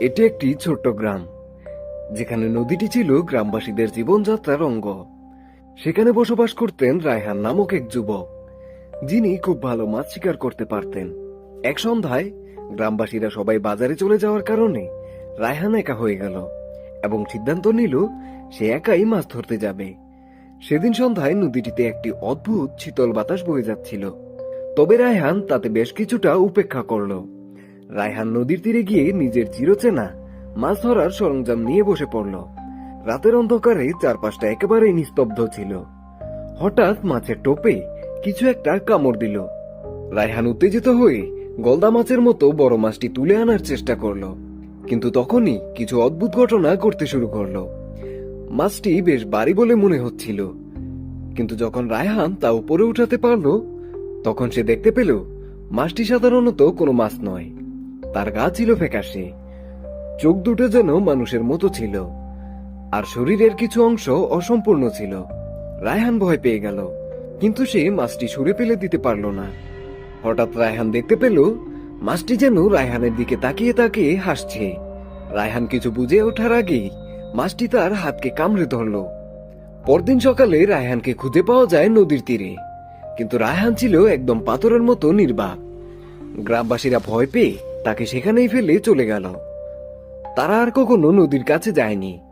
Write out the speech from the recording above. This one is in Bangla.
এটি একটি ছোট্ট গ্রাম। যেখানে নদীটি ছিল গ্রামবাসীদের জীবনযাত্রার অঙ্গ। সেখানে বসবাস করতেন রায়হান নামক এক যুবক, যিনি খুব ভালো মাছ শিকার করতে পারতেন। এক সন্ধ্যায় গ্রামবাসীরা সবাই বাজারে চলে যাওয়ার কারণে রায়হান একা হয়ে গেল এবং সিদ্ধান্ত নিল সে একাই মাছ ধরতে যাবে। সেদিন সন্ধ্যায় নদীটিতে একটি অদ্ভুত শীতল বাতাস বয়ে যাচ্ছিল। তবে রায়হান তাতে বেশ কিছুটা উপেক্ষা করল। রায়হান নদীর তীরে গিয়ে নিজের চিরচেনা মাছ ধরার সরঞ্জাম নিয়ে বসে পড়ল। রাতের অন্ধকারে চারপাশটা একেবারেই নিস্তব্ধ ছিল। হঠাৎ মাছের টোপে কিছু একটা কামড় দিল। রায়হান উত্তেজিত হয়ে গলদা মাছের মতো বড় মাছটি তুলে আনার চেষ্টা করল। কিন্তু তখনই কিছু অদ্ভুত ঘটনা করতে শুরু করল। মাছটি বেশ বাড়ি বলে মনে হচ্ছিল। কিন্তু যখন রায়হান তা উপরে উঠাতে পারল, তখন সে দেখতে পেল, মাছটি সাধারণত কোনো মাছ নয়। তার গা ছিল ফ্যাকাশে। চোখ দুটো যেন মানুষের মতো ছিল। আর শরীরের কিছু অংশ অসম্পূর্ণ ছিল। রায়হান ভয় পেয়ে গেল। কিন্তু সে মাছটি সরে ফেলে দিতে পারল না। হঠাৎ রায়হান দেখতে পেল, মাছটি যেন রায়হানের দিকে তাকিয়ে তাকিয়ে হাসছে। রায়হান কিছু বুঝে ওঠার আগেই মাছটি তার হাতকে কামড়ে ধরল। পরদিন সকালে রায়হানকে খুঁজে পাওয়া যায় নদীর তীরে। কিন্তু রায়হান ছিল একদম পাথরের মতো নির্বাক। গ্রামবাসীরা ভয় পেয়ে তাকে সেখানেই ফেলে চলে গেল। তারা আর কখনো নদীর কাছে যায়নি।